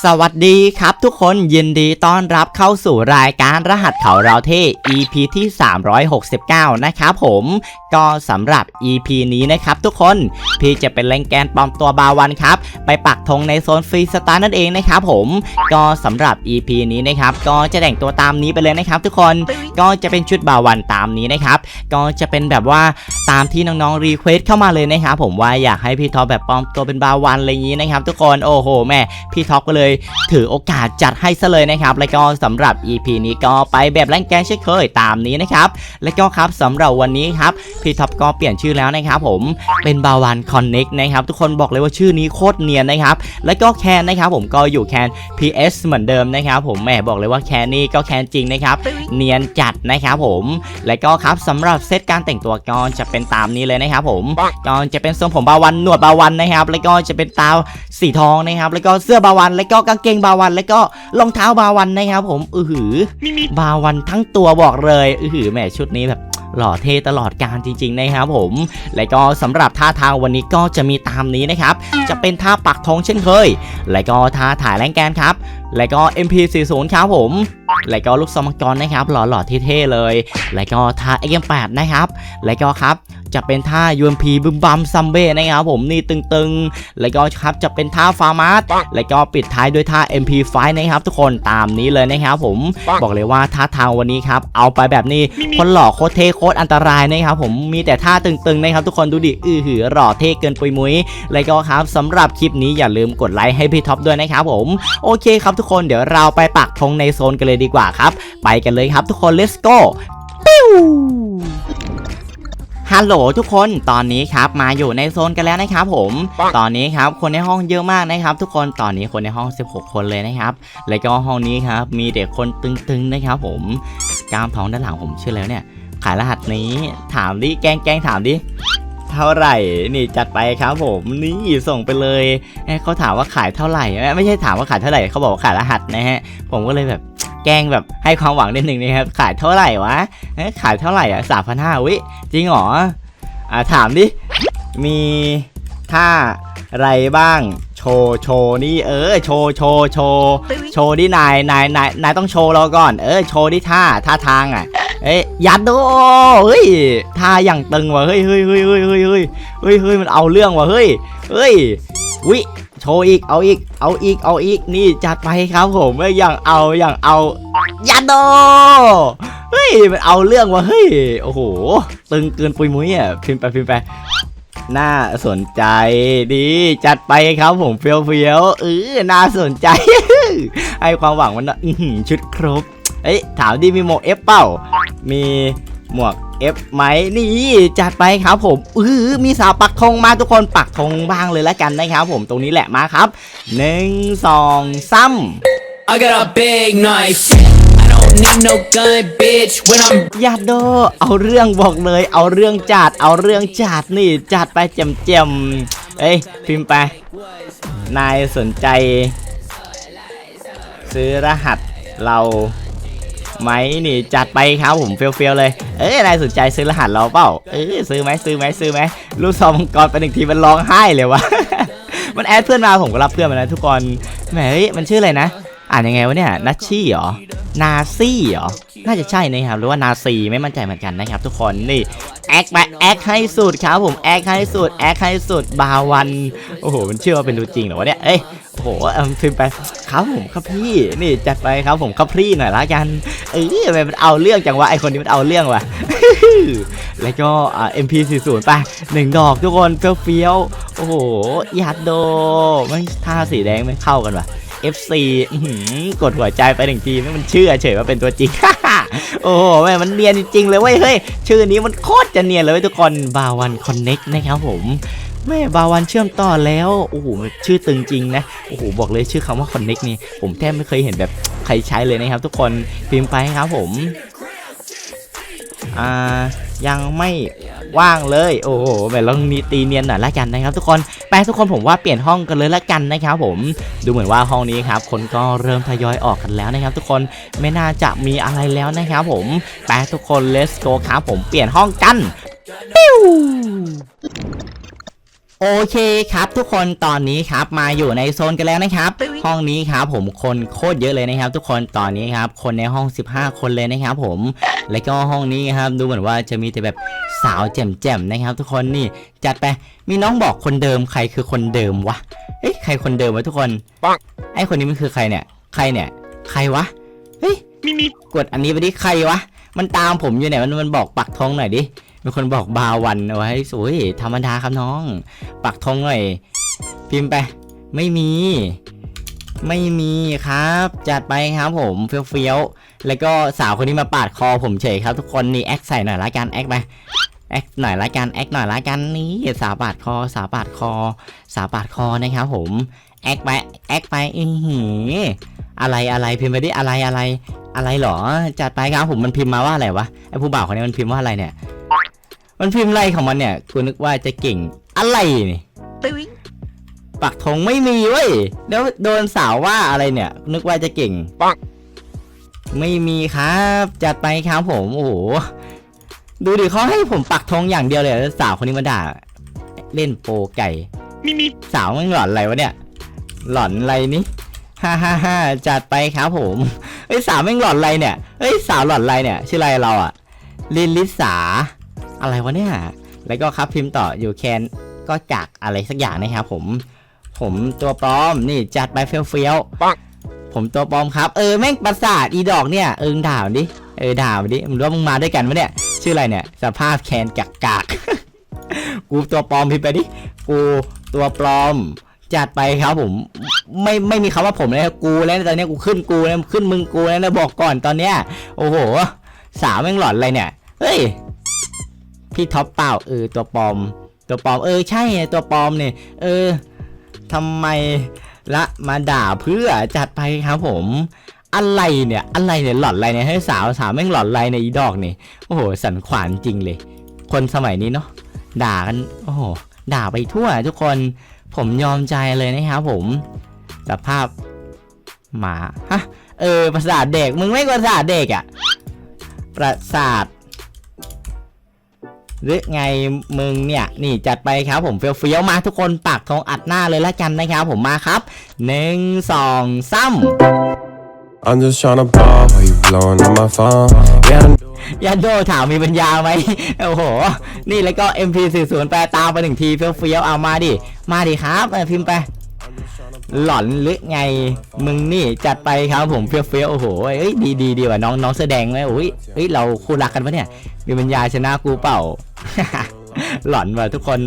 สวัสดีครับทุกคนยินดีต้อนรับเข้าสู่รายการรหัสเขาเราเท่ EP ที่ 369 นะครับผมก็สำหรับ EP นี้นะครับทุกคน พี่จะเป็นแรงแกนปลอมตัวบาวันครับ ไปปักธงในโซนฟรีสตาร์นั่นเองนะครับผมก็สำหรับ EP นี้นะครับก็จะแต่งตัวตามนี้ไปเลยนะครับ ทุกคนก็จะเป็นชุดบาวันตามนี้นะครับก็จะเป็นแบบว่าตามที่น้องๆรีเควสเข้ามาเลยนะครับผมว่าอยากให้พี่ท็อปแบบปลอมตัวเป็นบาวันอะไรอย่างนี้นะครับ ทุกคนโอ้โหแม่พี่ท็อปก็เลยถือโอกาสจัดให้ซะเลยนะครับ แล้วก็สำหรับ EP นี้ก็ไปแบบแรงแกนเช่นเคยตามนี้นะครับ แล้วก็ครับสำหรับวันนี้ครับพี่ท็อปก็เปลี่ยนชื่อแล้วนะครับผมเป็นบาวันคอนเน็กนะครับทุกคนบอกเลยว่าชื่อนี้โคตรเนียนนะครับ แล้วก็แคนนะครับผมก็อยู่แคน PS เหมือนเดิมนะครับ ผมแหมบอกเลยว่าแคนนี่ก็แคนจริงนะครับเนียนจัดนะครับผมและก็ครับสำหรับเซตการแต่งตัวก็จะเป็นตามนี้เลยนะครับผมก็จะเป็นทรงผมบาวันหนวดบาวันนะครับ แล้วก็จะเป็นตาสีทองนะครับ แล้วก็เสื้อบาวันแล้วก็กางเกงบาวันแล้วก็รองเท้าบาวันนะครับผมอือหือบาวันทั้งตัวบอกเลยอือหือแหมชุดนี้แบบหล่อเท่ตลอดการจริง ๆ นะครับผม และก็สำหรับท่าทางวันนี้ก็จะมีตามนี้นะครับ จะเป็นท่าปักธงเช่นเคย และก็ท่าถ่ายแรงแกนครับ และก็ MP40 ครับผม และก็ลูกสมังกรนะครับ หล่อๆเท่ๆเลย และก็ท่า XM8 นะครับ และก็ครับ จะเป็นท่า UMP บึมบัมซัมเบ้นะครับผมนี่ตึงๆ แล้วก็ครับจะเป็นท่าฟาร์มาสและก็ปิดท้ายด้วยท่า MP5 นะครับทุกคนตามนี้เลยนะครับผมบอกเลยว่าท่าทางวันนี้ครับเอาไปแบบนี้คนหล่อโคตรเท่โคตรอันตรายนะครับผมมีแต่ท่าตึงๆนะครับทุกคนดูดิอือหือหล่อเท่เกินปุยมุ้ยแล้วก็ครับสำหรับคลิปนี้อย่าลืมกดไลค์ให้พี่ท็อปด้วยนะครับผมโอเคครับทุกคนเดี๋ยวเราไปปักธงในโซนกันเลยดีกว่าครับ ไปกันเลยครับทุกคน let's go ปิ้ว ฮัลโหลทุกคนตอนนี้ครับมาอยู่ในโซนกันแล้วนะครับผม ตอนนี้ครับคนในห้องเยอะมากนะครับ ทุกคนตอนนี้คนในห้อง 16 คนเลยนะครับแล้วก็ห้องนี้ครับมีเด็กคนตึงๆนะครับผมกล้ามท้องด้านหลังผมชื่อแล้วเนี่ย ขายรหัสนี้ถามดิแกล้งแกล้งถามดิเท่าไหร่นี่จัดไปครับผมนี่ส่งไปเลยเอ้ยเขาถามว่าขายเท่าไหร่เอ้ยไม่ใช่ถามว่าขายเท่าไหร่เขาบอกว่าขายรหัสนะฮะผมก็เลยแบบ แกล้งแบบให้ความหวังนิดหนึ่งนะครับ ขายเท่าไหร่วะขายเท่าไหร่อะสามพันห้าวิจริงหรออ่าถามดิ มีท่าอะไรบ้าง โชโชนี่เออ โชโชโชโชดินายนายนายนายต้องโชเราก่อน เออ โชว์ดิท่าท่าทางอะเอ้ยยัดโดเฮ้ยท่าอย่างตึงว่ะเฮ้ยเฮ้ยเฮ้ยเฮ้ยเฮ้ยเฮ้ยเฮ้ยมันเอาเรื่องว่ะเฮ้ยเฮ้ยวิ โชว์อีก เอาอีก เอาอีก เอาอีก นี่จัดไปครับผมเอ้ยอย่างเอาอย่างเอายัดโดเฮ้ยมันเอาเรื่องว่ะเฮ้ย โอ้โห ตึงเกินปุยมุ้ยอะ พิมพ์ไปพิมพ์ไป น่าสนใจดี จัดไปครับผมเฟี้ยวเฟี้ยวเออน่าสนใจ ให้ความหวังมันนะชุดครบ เอ้ยถามดิมีหมวก F เป่า มีหมวก F ไหมนี่จัดไปครับผมอือมีสาวปักธงมาทุกคนปักธงบ้างเลยละกันนะครับผมตรงนี้แหละมาครับหนึ่งสองสาม I got a big knife. I don't need no gun, bitch. When I'm ยาโดเอาเรื่องบอกเลย เอาเรื่องจัดเอาเรื่องจัดนี่จัดไปเจมเจมๆเอ้ยพิมพ์ไป นายสนใจ ซื้อรหัสเรา ไหมนี่จัดไปครับผมเฟี้ยวๆเลย เอ้ยนายสนใจซื้อรหัสเราเปล่า เอ้ยซื้อไหมซื้อไหมซื้อไหมลูกซองมังกรไปหนึ่งทีมันร้องไห้เลยวะ มันแอดเพื่อนมาผมก็รับเพื่อนมาแล้วทุกคน แหมเฮ้ยมันชื่ออะไรนะ อ่านยังไงวะเนี่ยนัชชี่เหรอนาซี่เหรอ น่าจะใช่นะครับ หรือว่านาซีไม่มั่นใจเหมือนกันนะครับ ทุกคนนี่แอคไปแอคให้สุดครับผมแอคให้สุดแอคให้สุดบาวัน โอ้โห มันเชื่อว่าเป็นตัวจริงเหรอวะเนี่ยเอ้ยโอ้โหเอิ่มพิมไปครับผมครับพี่ นี่จัดไปครับผมครับพี่หน่อยละกันเอ้ยทำไมมันเอาเรื่องจังวะไอคนนี้มันเอาเรื่องว่ะแล้วก็เอ่า MP40 ไปหนึ่งดอกทุกคนเฟี้ยวๆโอ้โหยัดโดไม่งท่าสีแดงไม่เข้ากันว่ะ FC กดหัวใจไปหนึ่งทีไม่มันเชื่อเฉยว่าเป็นตัวจริง โอ้โหแม่มันเนียนจริงเลยเว้ยเฮ้ยชื่อนี้มันโคตรจะเนียนเลยทุกคนบาวันคอนเน็กนะครับผมแม่บาวันเชื่อมต่อแล้วโอ้โหชื่อตึงจริงนะโอ้โหบอกเลยชื่อคำว่าคอนเน็กนี่ผมแทบไม่เคยเห็นแบบใครใช้เลยนะครับ ทุกคนพิมพ์ไปครับผม อ่ายังไม่ว่างเลย โอ้โหแบบลองมีตีเนียนหน่อยละกันนะครับทุกคนไปทุกคนผมว่าเปลี่ยนห้องกันเลยละกันนะครับผม ดูเหมือนว่าห้องนี้ครับ คนก็เริ่มทยอยออกกันแล้วนะครับ ทุกคนไม่น่าจะมีอะไรแล้วนะครับผมไปทุกคน let's go ครับผมเปลี่ยนห้องกันปิ้ว โอเคครับทุกคนตอนนี้ครับมาอยู่ในโซนกันแล้วนะครับ ห้องนี้ครับผมคนโคตรเยอะเลยนะครับ ทุกคนตอนนี้ครับคนในห้อง 15 คนเลยนะครับผมแล้วก็ห้องนี้ครับดูเหมือนว่าจะมีแต่แบบสาวแจ่มๆนะครับ ทุกคนนี่จัดไปมีน้องบอกคนเดิมใครคือคนเดิมวะเอ้ยใครคนเดิมวะทุกคนปังไอ้คนนี้มันคือใครเนี่ยใครเนี่ย ใครวะเฮ้ยมีมีกดอันนี้ไปดิใครวะมันตามผมอยู่ไหนมันมันบอกปักธงหน่อยดิ มีคนบอกบาวันเอาไว้สวยธรรมดาครับน้อง ปักธงหน่อย พิมพ์ไป ไม่มี ไม่มีครับ จัดไปครับผมเฟี้ยวๆ แล้วก็สาวคนนี้มาปาดคอผมเฉยครับ ทุกคนนี่แอคใส่หน่อยละกันแอคไปแอคหน่อยละกันแอคหน่อยละกันนี่สาวปาดคอ สาวปาดคอ สาวปาดคอนะครับผมแอคไปแอคไปอือหืออะไรอะไรพิมพ์ไปดิอะไรอะไร อะไรหรอจัดไปครับผมมันพิมพ์มาว่าอะไรวะไอผู้บ่าวคนนี้มันพิมพ์ว่าอะไรเนี่ย มันพิมพ์อะไรของมันเนี่ยกูนึกว่าจะเก่งอะไรนี่ปักธงไม่มีเว้ย แล้วโดนสาวว่าอะไรเนี่ย นึกว่าจะเก่งปังไม่มีครับ จัดไปครับผม โอ้โห ดูดิเขาให้ผมปักธงอย่างเดียวเลยแล้วสาวคนนี้มาด่า เล่นโปไก่ มีมีสาวมันหลอนอะไรวะเนี่ย หลอนอะไรนี่ฮ่าฮ่าฮ่าจัดไปครับผมเฮ้ยสาวแม่งหลอนอะไรเนี่ยเฮ้ยสาวหลอนอะไรเนี่ย ชื่ออะไรเราอะลินลิสา อะไรวะเนี่ย แล้วก็ครับพิมพ์ต่ออยู่แคนก็จักอะไรสักอย่างนะครับผม ผมตัวปลอมนี่จัดไปเฟี้ยวเฟี้ยวๆปังผมตัวปลอมครับ เออแม่งประสาทอีดอกเนี่ยเอิงด่ามันดิ เออด่ามันดิมึงรู้ว่ามึงมาด้วยกันปะเนี่ย ชื่ออะไรเนี่ย สภาพแคนกากกากกูตัวปลอมพิมพ์ไปดิ กูตัวปลอมจัดไปครับผมไม่ไม่มีคำว่าผมเลยกูแล้วตอนเนี้ยกูขึ้นกูแล้วขึ้นมึงกูแล้วนะบอกก่อนตอนเนี้ยโอ้โห สาวแม่งหลอนอะไรเนี่ย เฮ้ย พี่ท็อปเปล่าเออตัวปลอม ตัวปลอมเออใช่ตัวปลอมเนี่ยเออทำไมละมาด่าเพื่อจัดไปครับผมอะไรเนี่ยอะไรเนี่ยหลอนอะไรเนี่ยให้สาวสาวแม่งหลอนอะไรในอีดอกนี่โอ้โหสันขวานจริงเลย คนสมัยนี้เนาะด่ากันโอ้โหด่าไปทั่วทุกคนผมยอมใจเลยนะครับผมสภาพหมาฮะเออประสาทเด็กมึงไม่ประสาทเด็กอะประสาท หรือไงมึงเนี่ยนี่จัดไปครับผมเฟี้ยวๆมาทุกคนปากทองอัดหน้าเลยละกันนะครับผมมาครับหนึ่งสองสาม I'm just tryna ball while you blowing on my phone. Yeah, I ยันโดถามมีปัญญาไหม โอ้โห นี่แล้วก็ MP40 แปลตามไปหนึ่งทีเฟี้ยวๆเอามาดิ มาดิครับเออพิมพ์ไป หลอนหรือไงมึงนี่จัดไปครับผมเฟี้ยวๆโอ้โหเอ้ยดีดีดีว่ะน้องน้องแสดงไหมโอ้ยเอ้ยเราคู่รักกันปะเนี่ยมีปัญญาชนะกูเปล่า หลอนว่ะทุกคน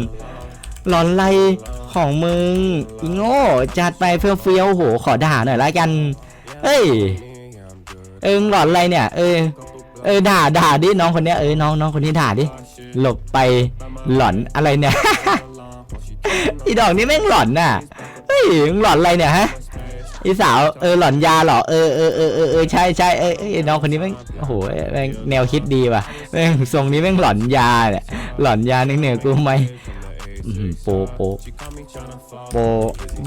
หลอนอะไรของมึงอีโง่จัดไปเฟี้ยวๆโอ้โหขอด่าหน่อยละกันเฮ้ยเออมึงหลอนอะไรเนี่ย เออเออด่าด่าดิน้องคนเนี้ยเออน้องน้องคนนี้ด่าดิหลบไปหลอนอะไรเนี่ยอีดอกนี่แม่งหลอนน่ะเฮ้ยมึงหลอนอะไรเนี่ยฮะอีสาวเออหลอนยาเหรอเออเออเออเออเออใช่ใช่เออเออน้องคนนี้แม่งโอ้โหแม่งแนวคิดดีว่ะแม่งทรงนี้แม่งหลอนยาเนี่ยหลอนยาหนึ่งเนี่ยกูไหมอื้อหือโปโปโป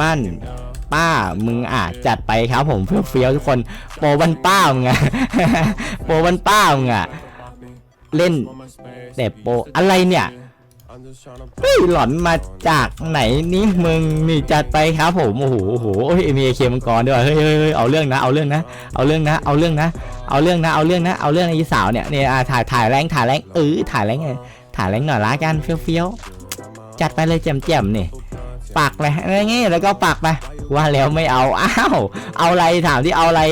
บ้านป้ามึงอะจัดไปครับผมเฟี้ยวๆทุกคนโปบ้านป้ามึงอะโปบ้านป้ามึงอะเล่นแต่โปอะไรเนี่ย เฮ้ยหลอนมาจากไหนนี่มึงนี่จัดไปครับผมโอ้โหโอ้โหเฮ้ยมีเคมังกรด้วยเฮ้ยเฮ้ยเอาเรื่องนะเอาเรื่องนะเอาเรื่องนะเอาเรื่องนะเอาเรื่องนะเอาเรื่องนะเอาเรื่องไอ้สาวเนี่ยเนี่ยอะถ่ายถ่ายแรงถ่ายแรงเออถ่ายแรงไงถ่ายแรงหน่อยละกันเฟี้ยวเฟี้ยวๆจัดไปเลยแจ่มแจ่มๆนี่ปากไปอะไรเงี้ยแล้วก็ปากไปว่าแล้วไม่เอาอ้าวเอาอะไรถามที่เอาอะไร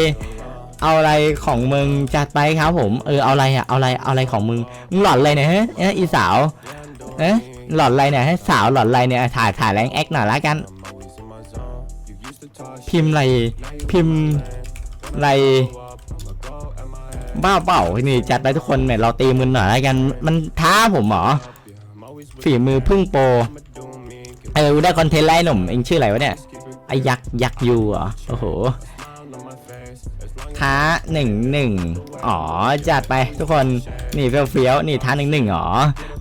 เอาอะไรของมึงจัดไปครับผมเออเอาอะไรอะเอาอะไรเอาอะไรของมึงมึงหลอนอะไรเนี่ยฮ้ยเอ้ยอีสาว เอ๊ะหลอนอะไรเนี่ยให้สาวหลอนอะไรเนี่ยถ่ายถ่ายแรงแอคหน่อยละกัน พิมพ์อะไรพิมพ์อะไรบ้าเปล่านี่จัดไปทุกคนเนี่ยเราตีมือหน่อยละกันมันท้าผมเหรอฝีมือพึ่งโปรเออูได้คอนเทนต์ไล่หนุ่มเองชื่ออะไรวะเนี่ยไอยักษ์ยักษ์ยูเหรอโอ้โห ท้าหนึ่งหนึ่งอ๋อ จัดไปทุกคนนี่เฟี้ยวเฟี้ยวๆนี่ท้าหนึ่งหนึ่งอ๋อ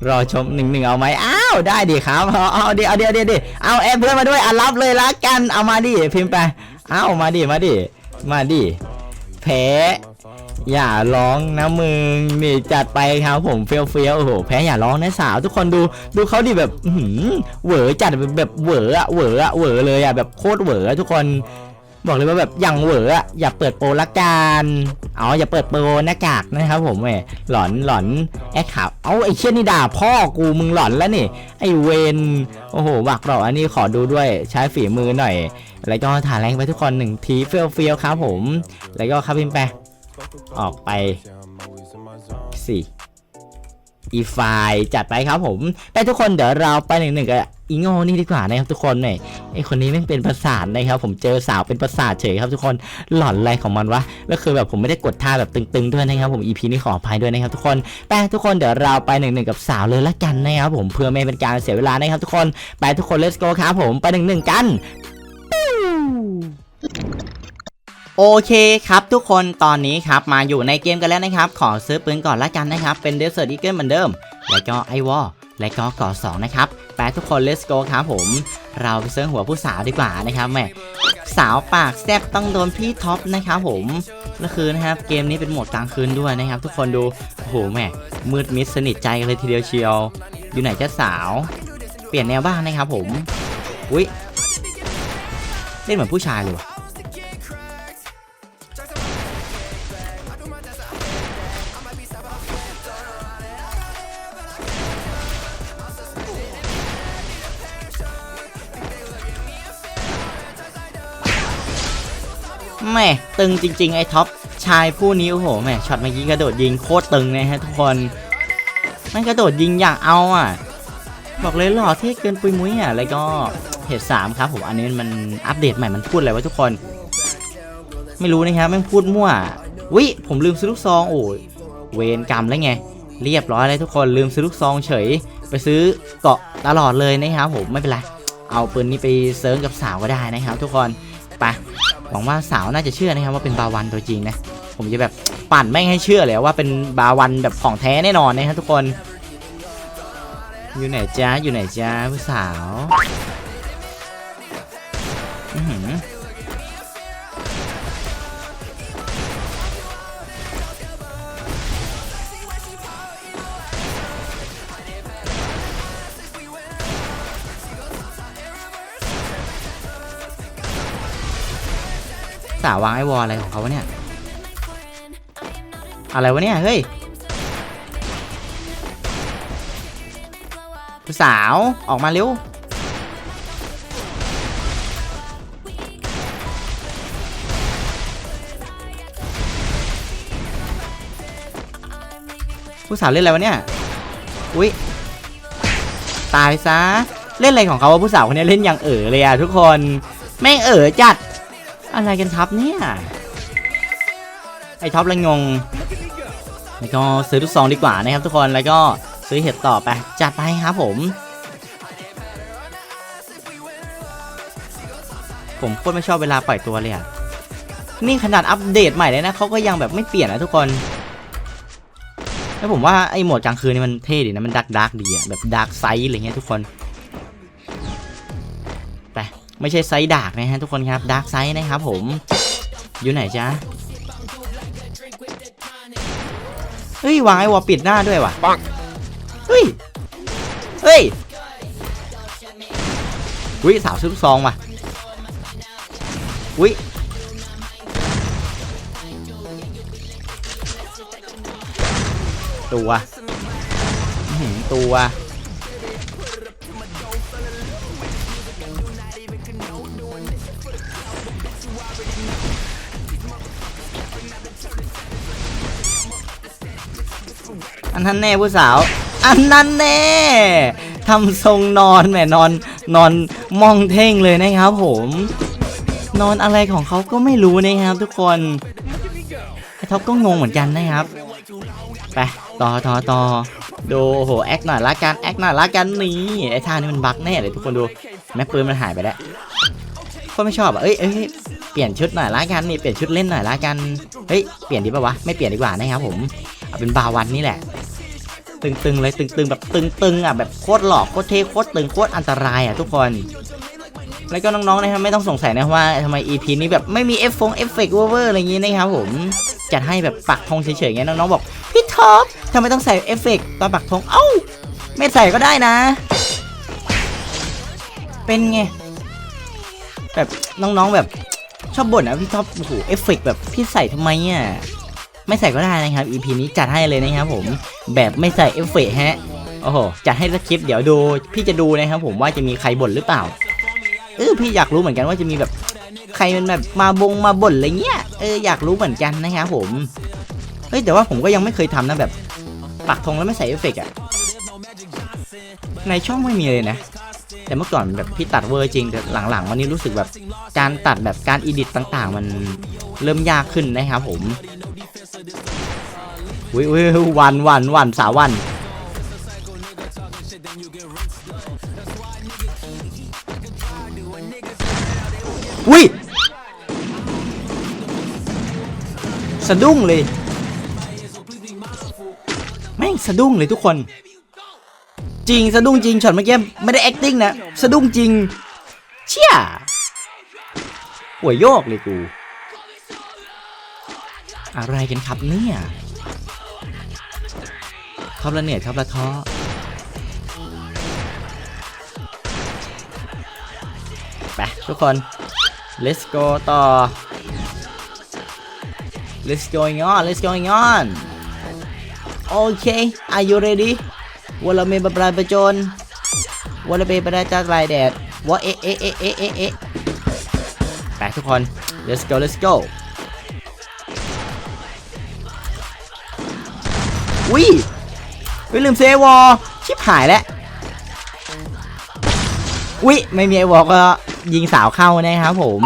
รอชมหนึ่งหนึ่งเอาไหมอ้าวได้ดิครับเอาเอาดี๋ยวเอาเดี๋ยวเดี๋ยวดิเอาแอปเพื่อนมาด้วยอะรับเลยละกันเอามาดิพิมพ์ไปเอามาดิมาดิมาดิแพ้อย่าร้องนะมึงนี่จัดไปครับผมเฟี้ยวเฟี้ยวโอ้โหแพ้อย่าร้องนะสาว ทุกคนดูดูเขาดิแบบหือเหวอจัดแบบแบบเหวออะเหวออะเหวอเลยอะแบบโคตรเหวออะทุกคน บอกเลยว่าแบบอย่างเหวออะอย่าเปิดโปรละกันอาออย่าเปิดโปรหน้ากากนะครับผมแหมหลอนหลอนแอคขาวเอ้าไอ้เชี่ยนี่ด่าพ่อกูมึงหลอนแล้วนี่ไอ้เวนโอ้โหบักบอกอันนี้ขอดูด้วยใช้ฝีมือหน่อย แล้วก็ถ่ายแรงไปทุกคนหนึ่งทีเฟียวเฟียวครับผม แล้วก็ครับพิมไปออกไปสี่อีไฟจัดไปครับผม ไปทุกคนเดี๋ยวเราไปหนึ่งหนึ่งกับ อีง่นี่ดีกว่านะครับทุกคนเนี่ยไอคนนี้แม่เป็นประสาทนะครับ ผมเจอสาวเป็นประสาทเฉยครับทุกคนหลอนอะไรของมันวะแล้วคือแบบผมไม่ได้กดท่าแบบตึงๆด้วยนะครับผม EP นี้ขออภัยด้วยนะครับทุกคนไปทุกคนเดี๋ยวเราไปหนึ่งหนึ่งกับสาวเลยละกันนะครับผมเพื่อไม่เป็นการเสียเวลานะครับทุกคนไปทุกคน let's go ครับผมไปหนึ่งหนึ่งกันโอเคครับทุกคนตอนนี้ครับมาอยู่ในเกมกันแล้วนะครับ ขอซื้อปืนก่อนละกันนะครับ เป็นเดสเซอร์อีเกิลเหมือนเดิม แล้วก็ไอวอลและก็ก่อสองนะครับ ไปทุกคน let's go ครับผม เราไปเซิร์ฟหัวผู้สาวดีกว่านะครับแม่สาวปากแซบต้องโดนพี่ท็อปนะครับผมแล้วคือนะครับเกมนี้เป็นโหมดกลางคืนด้วยนะครับ ทุกคนดูโอ้โหแม่มืดมิดสนิทใจกันเลยทีเดียวเชียว อยู่ไหนจะสาว เปลี่ยนแนวบ้างนะครับผมอุ้ยเล่นเหมือนผู้ชายเลยว่ะ แม่ตึงจริง ๆ ไอ้ท็อปชายผู้นี้โอ้โหแม่ช็อตเมื่อกี้กระโดดยิงโคตรตึงนะฮะทุกคนมันกระโดดยิงอย่างเอาอะ บอกเลยหล่อเท่เกินปุยมุ้ยอะแล้วก็เหตุสามครับผมอันนี้มันอัปเดตใหม่มันพูดอะไรวะทุกคน ไม่รู้นะครับแม่งพูดมั่ววิผมลืมซื้อลูกซองโอ้ยเวรกรรมแล้วไง เรียบร้อยเลยทุกคนลืมซื้อลูกซองเฉย ไปซื้อเกาะตลอดเลยนะครับผมไม่เป็นไรเอาปืนนี้ไปเซิร์ฟกับสาวก็ได้นะครับทุกคนไป หวังว่าสาวน่าจะเชื่อนะครับว่าเป็นบาวันตัวจริงนะผมจะแบบปั่นแม่งให้เชื่อเลยว่าเป็นบาวันแบบของแท้แน่นอนนะครับทุกคน อยู่ไหนจ้าอยู่ไหนจ้าผู้สาว สาวางไอ้วอลอะไรของเขาวะเนี่ย อะไรวะเนี่ย เฮ้ยผู้สาวออกมาเร็ว ผู้สาวเล่นอะไรวะเนี่ย อุ๊ยตายซะ เล่นอะไรของเขาวะผู้สาวคนนี้เล่นอย่างเอ๋อเลยอะทุกคน แม่งเอ๋อจัด อะไรกันทับเนี่ย ไอท็อปละงง แล้วก็ซื้อลูกซองดีกว่านะครับทุกคน แล้วก็ซื้อเห็ดต่อไป จัดไปครับผม ผมโคตรไม่ชอบเวลาปล่อยตัวเลยอะนี่ขนาดอัปเดตใหม่เลยนะเขาก็ยังแบบไม่เปลี่ยนนะทุกคน แล้วผมว่าไอ้โหมดกลางคืนนี่มันเท่ดีนะ มันดักดักดีอะแบบดักไซส์อะไรเงี้ยทุกคน ไม่ใช่ไซส์ดากนะฮะทุกคนครับดักไซส์นะครับผมอยู่ไหนจ๊ะเฮ้ยวางไอ้วอปิดหน้าด้วยว่ะเฮ้ยเฮ้ยอุ้ยสาวซื้อลูกซองว่ะอุ้ยตัวตัว อันนั้นแน่ผู้สาว อันนั้นแน่ทำทรงนอนแหมนอนนอนมองเท่งเลยนะครับผม นอนอะไรของเขาก็ไม่รู้นะครับ ทุกคนไอ้ท็อปก็งงเหมือนกันนะครับไปต่อต่อต่อดูโอ้โหแอคหน่อยละกันแอคหน่อยละกันนี่ไอ้ท่านี้มันบั๊กแน่เลยทุกคนดูแม่ปืนมันหายไปแล้วก็ไม่ชอบอะเอ้ยเอ้ยเปลี่ยนชุดหน่อยละกันนี่เปลี่ยนชุดเล่นหน่อยละกันเฮ้ยเปลี่ยนดีป่าวะไม่เปลี่ยนดีกว่านะครับผมเอาเป็นบาวันนี่แหละ ตึงๆเลยตึงๆแบบตึงๆอะแบบโคตรหลอกโคตรเท่โคตรตึงโคตรอันตรายอะทุกคน แล้วก็น้องๆนะครับไม่ต้องสงสัยนะว่าทำไม EP นี้แบบไม่มีเอฟฟงเอฟเฟกต์เวอร์อะไรอย่างงี้นะครับผมจัดให้แบบปักธงเฉยๆไงน้องๆบอกพี่ท็อปทำไมต้องใส่เอฟเฟกต์ตอนปักธงเอ้าไม่ใส่ก็ได้นะ เป็นไงแบบน้องๆแบบชอบบ่นนะพี่ท็อปโอ้โหเอฟเฟกต์แบบพี่ใส่ทำไมอะ ไม่ใส่ก็ได้นะครับ EP นี้จัดให้เลยนะครับผมแบบไม่ใส่เอฟเฟกต์ฮะโอ้โหจัดให้สักคลิปเดี๋ยวดูพี่จะดูนะครับผมว่าจะมีใครบ่นหรือเปล่าเออพี่อยากรู้เหมือนกันว่าจะมีแบบใครมันแบบมาบงมาบ่นอะไรเงี้ยเอออยากรู้เหมือนกันนะครับผมเฮ้ยแต่ว่าผมก็ยังไม่เคยทำนะแบบปักธงแล้วไม่ใส่เอฟเฟกต์อะในช่องไม่มีเลยนะแต่เมื่อก่อนแบบพี่ตัดเวอร์จริงแต่หลังๆวันนี้รู้สึกแบบการตัดแบบการอีดิตต่างๆ มันเริ่มยากขึ้นนะครับผม วิววันวันวันสาวันวิสะดุ้งเลยแม่งสะดุ้งเลยทุกคน จริงสะดุ้งจริงช็อตเมื่อกี้ไม่ได้ acting นะสะดุ้งจริง เชี่ยหัวโยกเลยกู อะไรกันครับเนี่ย อปละเหนื่อยท็อปละท้อไปทุกคน let's go ต่อ let's going on let's going on okay are you ready วลาเมบปลาประจนวลาเมบปลาจัดลายแดดวะเอะเอะเอะเอะเอะเอะไปทุกคน let's go let's go วิ วิลืมเซวอลชิบหายแล้ววิไม่มีไอวอลก็ยิงสาวเข้านะครับผม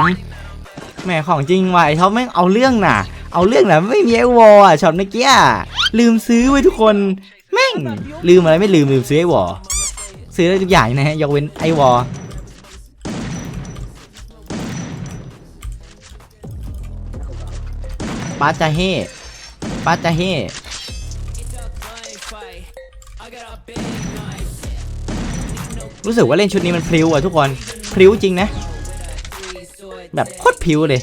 แหม่ของจริงว่ะไอ้ท็อปแม่งเอาเรื่องน่ะ เอาเรื่องน่ะไม่มีไอวอลอะช็อตเมื่อกี้ลืมซื้อไว้ทุกคนแม่งลืมอะไรไม่ลืมลืมซื้อไอวอลซื้อได้ทุกอย่างนะฮะยกเว้นไอวอลปาจาเฮปาจาเฮ รู้สึกว่าเล่นชุดนี้มันพลิ้วอะทุกคนพลิ้วจริงนะ แบบโคตรพลิ้วเลย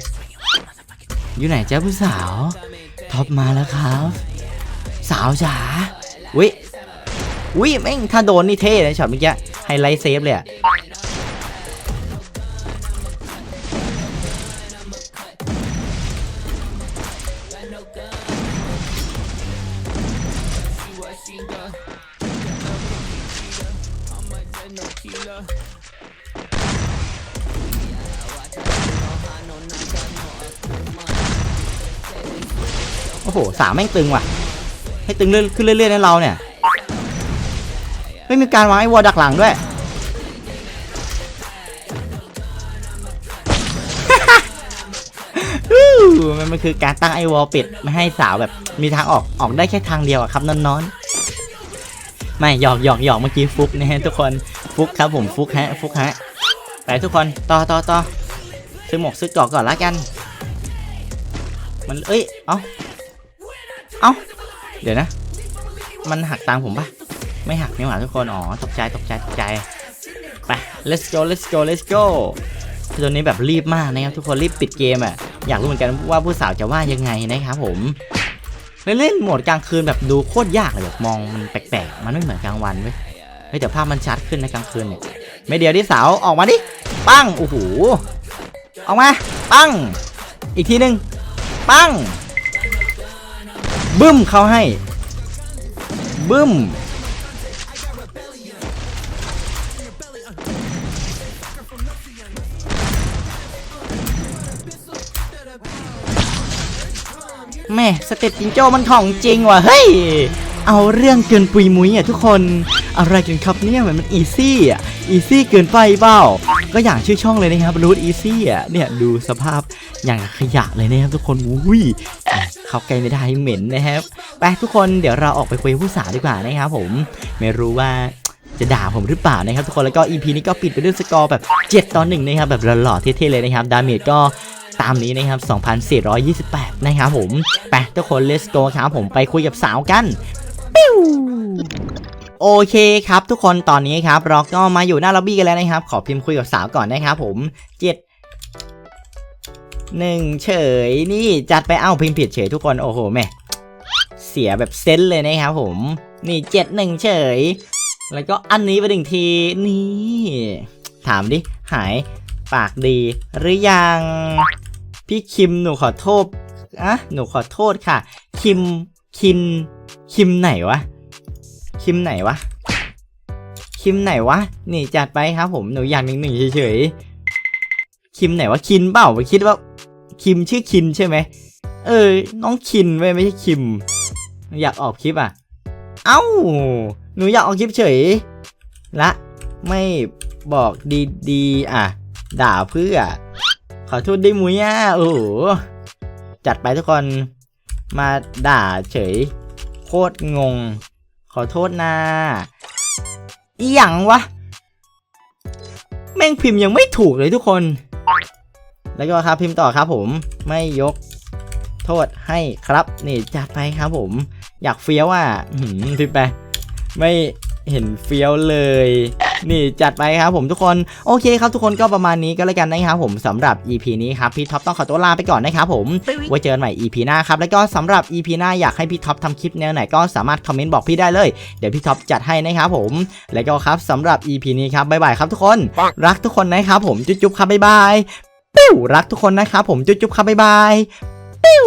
อยู่ไหนจ้าผู้สาว ท็อปมาแล้วครับ สาวจ๋าวิวิแม่งถ้าโดนนี่เท่เลยช็อตเมื่อกี้ไฮไลท์เซฟเลยอะ สาวแม่งตึงว่ะ ให้ตึงเรื่อยขึ้นเรื่อยๆนะเราเนี่ย ไม่มีการวางไอ้วอลดักหลังด้วย มันมันคือการตั้งไอ้วอลปิดไม่ให้สาวแบบมีทางออกออกได้แค่ทางเดียวอะครับนอนๆไม่หยอกหยอกหยอกเมื่อกี้ฟุกนะฮะทุกคนฟุกครับผมฟุกฮะฟุกฮะไปทุกคนต่อต่อต่อซื้อหมวกซื้อเกรอกก่อนละกัน มันเอ้ย เอ้า เอ้า เดี๋ยวนะ มันหักตังค์ผมปะไม่หักนี่หว่าทุกคน อ๋อ ตกใจ ตกใจ ตกใจ ไป let's go let's go let's go ตัวนี้แบบรีบมากนะครับทุกคนรีบปิดเกมอะ อยากรู้เหมือนกันว่าผู้สาวจะว่ายังไงนะครับผมเล่นเล่นโหมดกลางคืนแบบดูโคตรยากเลยแบบมองมันแปลกๆ มันไม่เหมือนกลางวันเว้ย เฮ้ยแต่ภาพมันชัดขึ้นในกลางคืนเนี่ย ไม่เดียวที่สาวออกมาดิ ปั้ง โอ้โห ออกมา ปั้ง อีกทีหนึ่งปั้ง บึ้มเขาให้ บึ้ม แม่สเต็ปจิงโจ้มันของจริงว่ะ เฮ้ย เอาเรื่องเกินปุยมุ้ยอะทุกคน อะไรกันครับเนี่ยเหมันมันอีซี่อะ อีซี่เกินไปเปล่า ก็อย่างชื่อช่องเลยนะครับรูทอีซี่อะ เนี่ยดูสภาพอย่างขยะเลยนะครับทุกคนอุ้ย เข้าใกล้ไม่ได้เหม็นนะครับไปทุกคนเดี๋ยวเราออกไปคุยกับผู้สาวดีกว่านะครับผมไม่รู้ว่าจะด่าผมหรือเปล่านะครับทุกคนแล้วก็ EP นี้ก็ปิดไปด้วยสกอร์แบบ 7ต่อ1นะครับแบบหล่อๆเท่ๆเลยนะครับดาเมจก็ตามนี้นะครับ 2,428 นะครับผม ไปทุกคน let's go ครับผมไปคุยกับสาวกัน ปิ้วโอเคครับทุกคนตอนนี้ครับเราก็มาอยู่หน้าล็อบบี้กันแล้วนะครับ ขอพิมพ์คุยกับสาวก่อนนะครับผมเจ็ด หนึ่งเฉยนี่จัดไปเอ้าพิมพ์ผิดเฉยทุกคนโอ้โหแม่เสียแบบเซนเลยนะครับผม นี่เจ็ดหนึ่งเฉย แล้วก็อันนี้ไปหนึ่งทีนี่ ถามดิหายปากดีหรือยัง พี่คิมหนูขอโทษอะหนูขอโทษค่ะ คิมคิน คิมไหนวะ คิมไหนวะ คิมไหนวะ นี่จัดไปครับผมหนูอยากหนึ่งหนึ่งเฉยๆคิมไหนวะคินเปล่าคิดว่า คิมชื่อคินใช่ไหม เออ น้องคินเว้ยไม่ใช่คิม อยากออกคลิปอะ เอ้า หนูอยากออกคลิปเฉย ละไม่บอกดีๆอะ ด่าเพื่อ ขอโทษได้มุ้ยอะโอ้โห จัดไปทุกคน มาด่าเฉย โคตรงง ขอโทษนะอีหยังวะ แม่งพิมพ์ยังไม่ถูกเลยทุกคน แล้วก็ครับพิมพ์ต่อครับผมไม่ยกโทษให้ครับ นี่จัดไปครับผม อยากเฟี้ยวอะอื้อหืมพิมพ์ไป ไม่เห็นเฟี้ยวเลย นี่จัดไปครับผมทุกคนโอเคครับทุกคนก็ประมาณนี้ก็แล้วกันนะครับผมสำหรับ EP นี้ครับพี่ท็อปต้องขอตัวลาไปก่อนนะครับผมไว้เจอกันใหม่ EP หน้าครับแล้วก็สำหรับ EP หน้าอยากให้พี่ท็อปทำคลิปแนวไหนก็สามารถคอมเมนต์บอกพี่ได้เลยเดี๋ยวพี่ท็อปจัดให้นะครับผม แล้วก็ครับสำหรับ EP นี้ครับบ๊ายบายครับทุกคน รักทุกคนนะครับผมจุ๊บๆครับบ๊ายบาย ปิ้วรักทุกคนนะครับผมจุ๊บๆครับบ๊ายบายปิ้ว